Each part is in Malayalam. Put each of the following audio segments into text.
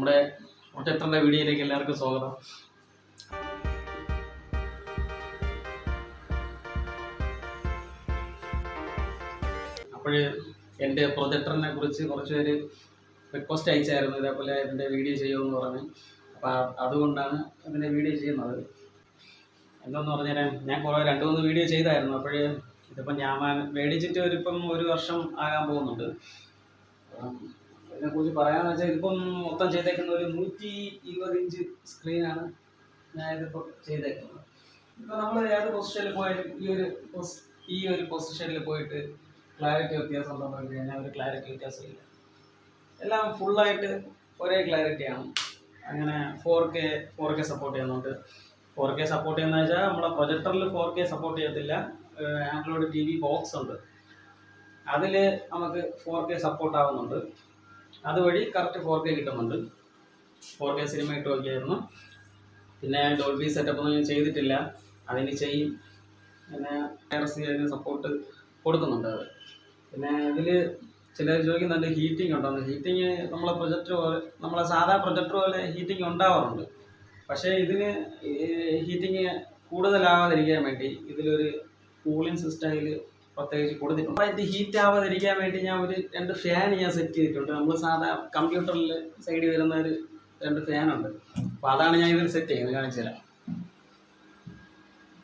നമ്മുടെ പ്രൊജക്ടറിന്റെ വീഡിയോയിലേക്ക് എല്ലാവർക്കും സ്വാഗതം. അപ്പോൾ എന്റെ പ്രൊജക്ടറിനെ കുറിച്ച് കുറച്ച് പേര് റിക്വസ്റ്റ് അയച്ചായിരുന്നു. ഇതേപോലെ ഇതിന്റെ വീഡിയോ ചെയ്യുമെന്ന് പറഞ്ഞ്. അപ്പോൾ അതുകൊണ്ടാണ് ഇതിന്റെ വീഡിയോ ചെയ്യുന്നത്. എന്താന്ന് പറഞ്ഞാൽ ഞാൻ കുറേ രണ്ട് മൂന്ന് വീഡിയോ ചെയ്തായിരുന്നു. അപ്പോഴേ ഇതിപ്പം ഞാൻ മേടിച്ചിട്ട് ഒരിപ്പം ഒരു വർഷം ആകാൻ പോകുന്നുണ്ട്. ഇതിനെക്കുറിച്ച് പറയാമെന്ന് വെച്ചാൽ ഇതിപ്പം മൊത്തം ചെയ്തേക്കുന്ന ഒരു നൂറ്റി ഇരുപത് ഇഞ്ച് സ്ക്രീനാണ് ഞാൻ ഇതിപ്പോൾ ചെയ്തേക്കുന്നത്. ഇപ്പോൾ നമ്മൾ ഏത് പൊസിഷനിൽ പോയാലും ഈ ഒരു ഈ ഒരു പൊസിഷനിൽ പോയിട്ട് ക്ലാരിറ്റി വ്യത്യാസം ഉണ്ടോ എന്ന് കഴിഞ്ഞാൽ ഒരു ക്ലാരിറ്റി വ്യത്യാസം ഇല്ല എല്ലാം ഫുള്ളായിട്ട് ഒരേ ക്ലാരിറ്റിയാണ് അങ്ങനെ four K four K support ചെയ്യുന്നുണ്ട്. ഫോർ കെ സപ്പോർട്ട് ചെയ്യുന്ന വെച്ചാൽ നമ്മളെ പ്രൊജക്ടറിൽ ഫോർ കെ സപ്പോർട്ട് ചെയ്യത്തില്ല. ആൻഡ്രോയിഡ് ടി വി ബോക്സ് ഉണ്ട്. അതിൽ നമുക്ക് ഫോർ കെ സപ്പോർട്ട് ആവുന്നുണ്ട്. അതുവഴി കറക്റ്റ് ഫോർ കെ കിട്ടുന്നുണ്ട്. ഫോർ കെ സിനിമ ഇട്ട് നോക്കിയായിരുന്നു പിന്നെ ഡോൾബി സെറ്റപ്പ് ഒന്നും ഞാൻ ചെയ്തിട്ടില്ല. അതിന് ചെയ്യും. പിന്നെ വൈറസ് അതിന് സപ്പോർട്ട് കൊടുക്കുന്നുണ്ട് അത്. പിന്നെ ഇതിൽ ചിലർ ചോദിക്കുന്നുണ്ട് ഹീറ്റിംഗ് ഉണ്ടോന്ന്. ഹീറ്റിംഗ് നമ്മളെ പ്രൊജക്ടർ പോലെ നമ്മളെ സാധാ പ്രൊജക്ടർ പോലെ ഹീറ്റിംഗ് ഉണ്ടാവാറുണ്ട്. പക്ഷേ ഇതിന് ഹീറ്റിംഗ് കൂടുതലാവാതിരിക്കാൻ വേണ്ടി ഇതിലൊരു കൂളിംഗ് സിസ്റ്റമിൽ പ്രത്യേകിച്ച് കൊടുത്തിട്ടുണ്ട് ഇത് ഹീറ്റ് ആവാതിരിക്കാൻ വേണ്ടി ഞാൻ ഒരു രണ്ട് ഫാൻ ഞാൻ സെറ്റ് ചെയ്തിട്ടുണ്ട്. നമ്മൾ സാധാ കമ്പ്യൂട്ടറിൽ സൈഡിൽ വരുന്ന ഒരു രണ്ട് ഫാനുണ്ട് അപ്പോൾ അതാണ് ഞാൻ ഇതിൽ സെറ്റ് ചെയ്യുന്നത്. കാണിച്ചു തരാം.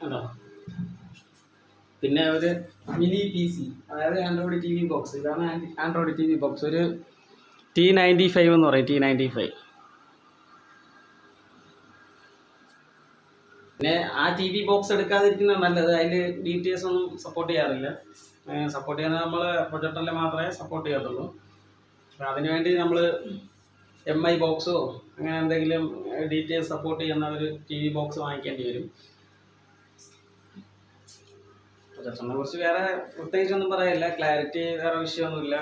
കണ്ടോ? പിന്നെ ഒരു മിനി പി സി അതായത് ആൻഡ്രോയിഡ് ടി വി ബോക്സ് ഇതാണ് ആൻഡ്രോയിഡ് ടി വി ബോക്സ് ഒരു ടി നയന്റി ഫൈവ് എന്ന് പറയും. ടി നയന്റി ഫൈവ് പിന്നെ ആ ടി വി ബോക്സ് എടുക്കാതിരിക്കുന്നത് നല്ലത്. അതിൽ ഡി ടി എസ് ഒന്നും സപ്പോർട്ട് ചെയ്യാറില്ല. സപ്പോർട്ട് ചെയ്യുന്നത് നമ്മൾ പ്രൊജക്ടറിൽ മാത്രമേ സപ്പോർട്ട് ചെയ്യത്തുള്ളൂ. അപ്പോൾ അതിനുവേണ്ടി നമ്മൾ എം ഐ ബോക്സോ അങ്ങനെ എന്തെങ്കിലും ഡി ടി എസ് സപ്പോർട്ട് ചെയ്യുന്ന ഒരു ടി വി ബോക്സ് വാങ്ങിക്കേണ്ടി വരും. പ്രൊജക്ടറിനെ കുറിച്ച് വേറെ പ്രത്യേകിച്ചൊന്നും പറയില്ല. ക്ലാരിറ്റി വേറെ വിഷയമൊന്നുമില്ല.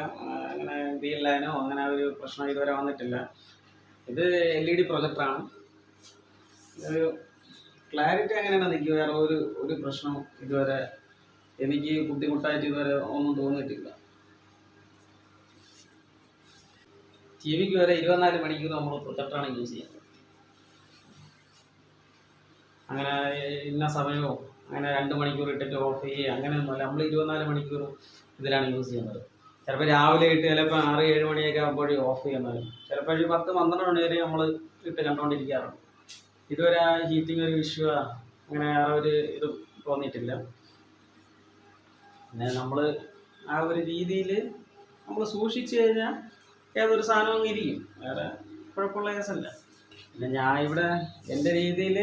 അങ്ങനെ ഗ്രീൻ ലൈനോ അങ്ങനെ ഒരു പ്രശ്നം ഇതുവരെ വന്നിട്ടില്ല. ഇത് എൽ ഇ ഡി പ്രൊജക്ടറാണ് ഒരു ക്ലാരിറ്റി അങ്ങനെയാണ് എനിക്ക് വേറെ ഒരു ഒരു പ്രശ്നം ഇതുവരെ എനിക്ക് ബുദ്ധിമുട്ടായിട്ട് ഇതുവരെ ഒന്നും തോന്നിയിട്ടില്ല. ടി വിക്ക് വരെ ഇരുപത്തിനാല് മണിക്കൂർ നമ്മൾ പ്രൊജക്ടറാണ് യൂസ് ചെയ്യുന്നത് അങ്ങനെ ഇന്ന സമയമോ അങ്ങനെ രണ്ട് മണിക്കൂർ ഇട്ടിട്ട് ഓഫ് ചെയ്യുക അങ്ങനെയൊന്നുമല്ല നമ്മൾ ഇരുപത്തിനാല് മണിക്കൂർ ഇതിലാണ് യൂസ് ചെയ്യുന്നത്. ചിലപ്പോൾ രാവിലെ ഇട്ട് ചിലപ്പോൾ ആറ് ഏഴ് മണിയൊക്കെ ആകുമ്പോഴേ ഓഫ് ചെയ്യുന്നത്. ചിലപ്പോൾ ഒരു പത്ത് പന്ത്രണ്ട് മണി വരെ നമ്മൾ ഇട്ട് കണ്ടുകൊണ്ടിരിക്കാറുണ്ട് ഇതുവരെ ആ ഹീറ്റിംഗ് ഒരു ഇഷ്യൂ അങ്ങനെ വേറെ ഒരു ഇത് തോന്നിയിട്ടില്ല. പിന്നെ നമ്മൾ ആ ഒരു രീതിയിൽ നമ്മൾ സൂക്ഷിച്ചു കഴിഞ്ഞാൽ ഏതൊരു സാധനം അങ്ങ് ഇരിക്കും. വേറെ കുഴപ്പമുള്ള കേസല്ല. പിന്നെ ഞാൻ ഇവിടെ എന്റെ രീതിയിൽ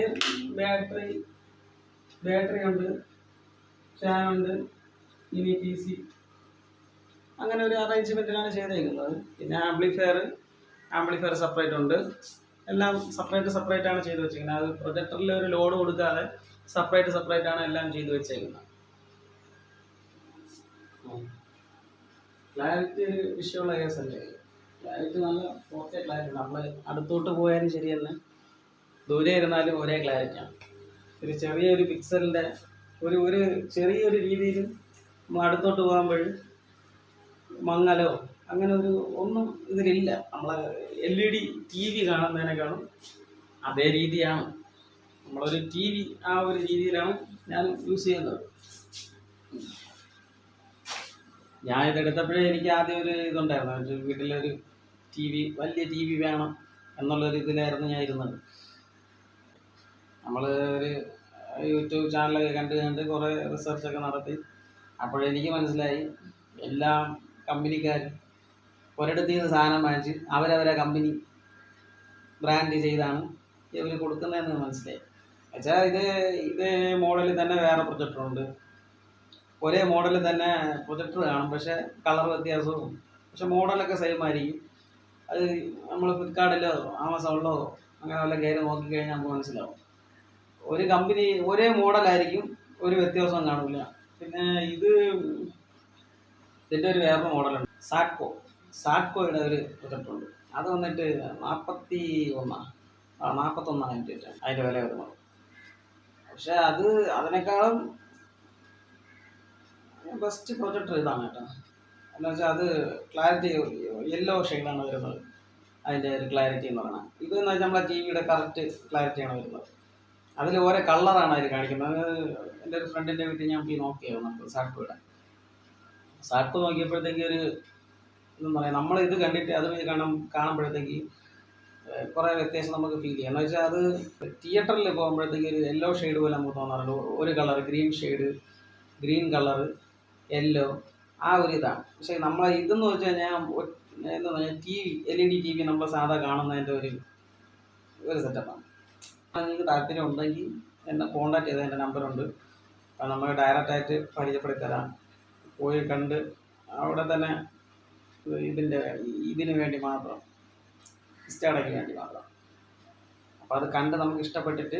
ബാറ്ററി ബാറ്ററി ഉണ്ട് ഫാനുണ്ട് ഇനി പി സി അങ്ങനെ ഒരു അറേഞ്ച്മെന്റിലാണ് ചെയ്തേക്കുന്നത്. പിന്നെ ആംപ്ലിഫയർ ആംപ്ലിഫയർ സെപ്പറേറ്റ് ഉണ്ട്. എല്ലാം സെപ്പറേറ്റ് സെപ്പറേറ്റ് ആണ് ചെയ്ത് വെച്ചിരിക്കുന്നത്. അത് പ്രൊജക്ടറിൽ ഒരു ലോഡ് കൊടുക്കാതെ സെപ്പറേറ്റ് സെപ്പറേറ്റ് ആണ് എല്ലാം ചെയ്ത് വെച്ചേക്കുന്നത്. ക്ലാരിറ്റി ഒരു വിഷയമുള്ള കേസല്ലേ ക്ലാരിറ്റി നല്ല ഓക്കെ ക്ലാരിറ്റി നമ്മൾ അടുത്തോട്ട് പോയാലും ശരി ദൂരെ ഇരുന്നാലും ഒരേ ക്ലാരിറ്റിയാണ് ഒരു ചെറിയൊരു പിക്സലിന്റെ ഒരു ഒരു ചെറിയൊരു രീതിയിൽ അടുത്തോട്ട് പോകുമ്പോൾ മങ്ങലോ അങ്ങനെ ഒരു ഒന്നും ഇതിലില്ല. നമ്മളെ L E D T V കാണുന്നതിനേക്കാളും അതേ രീതിയാണ്. നമ്മളൊരു ടി വി ആ ഒരു രീതിയിലാണ് ഞാൻ യൂസ് ചെയ്യുന്നത്. ഞാൻ ഇതെടുത്തപ്പോഴേ എനിക്ക് ആദ്യം ഒരു ഇതുണ്ടായിരുന്നു. വീട്ടിലൊരു ടി വി വലിയ ടി വി വേണം എന്നുള്ളൊരു ഇതിലായിരുന്നു ഞാൻ ഇരുന്നത്. നമ്മൾ ഒരു യൂട്യൂബ് ചാനലൊക്കെ കണ്ട് കണ്ട് കുറേ റിസർച്ചൊക്കെ നടത്തി. അപ്പോഴെനിക്ക് മനസ്സിലായി എല്ലാം കമ്പനിക്കാരും ഒരിടത്ത് നിന്ന് സാധനം വാങ്ങിച്ച് അവരവരെ കമ്പനി ബ്രാൻഡ് ചെയ്താണ് ഇവർ കൊടുക്കുന്നതെന്ന് മനസ്സിലായി. വെച്ചാൽ ഇത് ഇത് മോഡലിൽ തന്നെ വേറെ പ്രൊജക്ടറുണ്ട് ഒരേ മോഡലിൽ തന്നെ പ്രൊജക്ടർ കാണും. പക്ഷേ കളർ വ്യത്യാസവും പക്ഷെ മോഡലൊക്കെ സെയിം ആയിരിക്കും. അത് നമ്മൾ ഫ്ലിപ്കാർട്ടിലോ ആമസോണിലോ അങ്ങനെ വല്ല കയറി നോക്കിക്കഴിഞ്ഞാൽ നമുക്ക് മനസ്സിലാവും. ഒരു കമ്പനി ഒരേ മോഡലായിരിക്കും ഒരു വ്യത്യാസവും കാണില്ല പിന്നെ ഇത് ഇതിന്റെ ഒരു വേറെ മോഡലുണ്ട് സാറ്റ്കോ സാറ്റ്കോയുടെ ഒരു ഉണ്ട് അത് വന്നിട്ട് നാൽപ്പത്തി ഒന്നാണ് നാൽപ്പത്തൊന്നാണ് അതിന്റെ അതിന്റെ വില വരുന്നത്. പക്ഷെ അത് അതിനേക്കാളും ബെസ്റ്റ് പ്രൊജക്ടർ ഇതാണ് കേട്ടോ. എന്ന് വെച്ചാൽ അത് ക്ലാരിറ്റി യെല്ലോ ഷെയ്ഡാണ് വരുന്നത്. അതിന്റെ ഒരു ക്ലാരിറ്റി എന്ന് പറയുന്നത് എന്ന് വെച്ചാൽ നമ്മളെ ടി വിയുടെ കറക്റ്റ് ക്ലാരിറ്റിയാണ് വരുന്നത്. അതിൽ ഓരോ കളറാണ് അതിൽ കാണിക്കുന്നത്. എന്റെ ഒരു ഫ്രണ്ടിന്റെ വീട്ടിൽ ഞാൻ പോയി നോക്കിയായിരുന്നു സാക്കോയുടെ സാക്കോ നോക്കിയപ്പോഴത്തേക്ക് ഒരു എന്താ പറയുക നമ്മൾ ഇത് കണ്ടിട്ട് അത് കാണാൻ കാണുമ്പോഴത്തേക്ക് കുറേ വ്യത്യാസം നമുക്ക് ഫീൽ ചെയ്യാം. എന്ന് വെച്ചാൽ അത് തിയേറ്ററിൽ പോകുമ്പോഴത്തേക്ക് ഒരു യെല്ലോ ഷെയ്ഡ് പോലെ നമുക്ക് തോന്നാറുണ്ട്. ഒരു colour green shade green colour yellow ആ ഒരു ഇതാണ്. പക്ഷേ നമ്മൾ ഇതെന്ന് വെച്ച് കഴിഞ്ഞാൽ എന്താ പറയുക T V L E D T V നമ്മൾ സാധാ കാണുന്നതിന്റെ ഒരു ഒരു സെറ്റപ്പാണ് അത് നിങ്ങൾക്ക് താല്പര്യം ഉണ്ടെങ്കിൽ എന്നെ കോൺടാക്ട് ചെയ്ത എന്റെ നമ്പറുണ്ട് നമുക്ക് ഡയറക്റ്റായിട്ട് പരിചയപ്പെടുത്തി തരാം. പോയി കണ്ട് അവിടെ തന്നെ ഇതിന്റെ ഇതിന് വേണ്ടി മാത്രം ഇസ്റ്റടയ്ക്ക് വേണ്ടി മാത്രം. അപ്പോൾ അത് കണ്ട് നമുക്ക് ഇഷ്ടപ്പെട്ടിട്ട്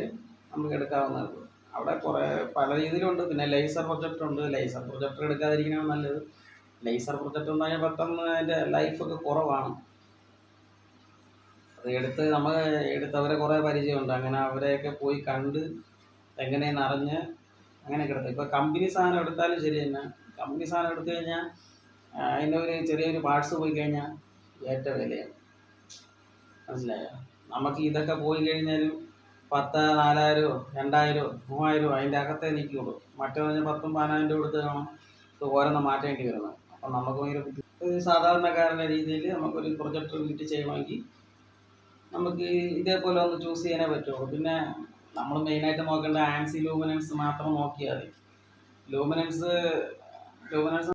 നമുക്ക് എടുക്കാവുന്നതേ ഉള്ളൂ അവിടെ കുറേ പല രീതിയിലുണ്ട്. പിന്നെ ലേസർ പ്രൊജക്ടർ ഉണ്ട്. ലേസർ പ്രൊജക്ടർ എടുക്കാതിരിക്കുന്നതാണ് നല്ലത്. ലേസർ പ്രൊജക്ടർ എന്ന് പറഞ്ഞാൽ പെട്ടെന്ന് അതിന്റെ ലൈഫൊക്കെ കുറവാണ്. അത് എടുത്ത് നമ്മൾ എടുത്തവരെ കുറേ പരിചയമുണ്ട്. അങ്ങനെ അവരെയൊക്കെ പോയി കണ്ട് എങ്ങനെയെന്ന് അറിഞ്ഞ് അങ്ങനെയൊക്കെ എടുത്ത് ഇപ്പോൾ കമ്പനി സാധനം എടുത്താലും ശരി തന്നെ. കമ്പനി സാധനം എടുത്തു കഴിഞ്ഞാൽ അതിന്റെ ഒരു ചെറിയൊരു പാർട്സ് പോയി കഴിഞ്ഞാൽ ഏറ്റവും വിലയാണ് മനസ്സിലായോ? നമുക്ക് ഇതൊക്കെ പോയി കഴിഞ്ഞാലും പത്ത് നാലായിരമോ രണ്ടായിരമോ മൂവായിരമോ അതിന്റെ അകത്തേ നിൽക്കുള്ളൂ. മറ്റേ പറഞ്ഞാൽ പത്തും പതിനായിരം രൂപ കൊടുത്ത് കാണാം. ഇത് ഓരോന്ന് മാറ്റേണ്ടി വരുന്നത് അപ്പം നമുക്ക് ഭയങ്കര ഒരു സാധാരണക്കാരന്റെ രീതിയിൽ നമുക്കൊരു പ്രൊജക്ടർ വീട്ടിൽ ചെയ്യണമെങ്കിൽ നമുക്ക് ഇതേപോലെ ഒന്ന് ചൂസ് ചെയ്യാനേ പറ്റുള്ളൂ. പിന്നെ നമ്മൾ മെയിനായിട്ട് നോക്കേണ്ട ആൻസി ലൂമിനൻസ് മാത്രം നോക്കിയാൽ മതി. Luminance luminance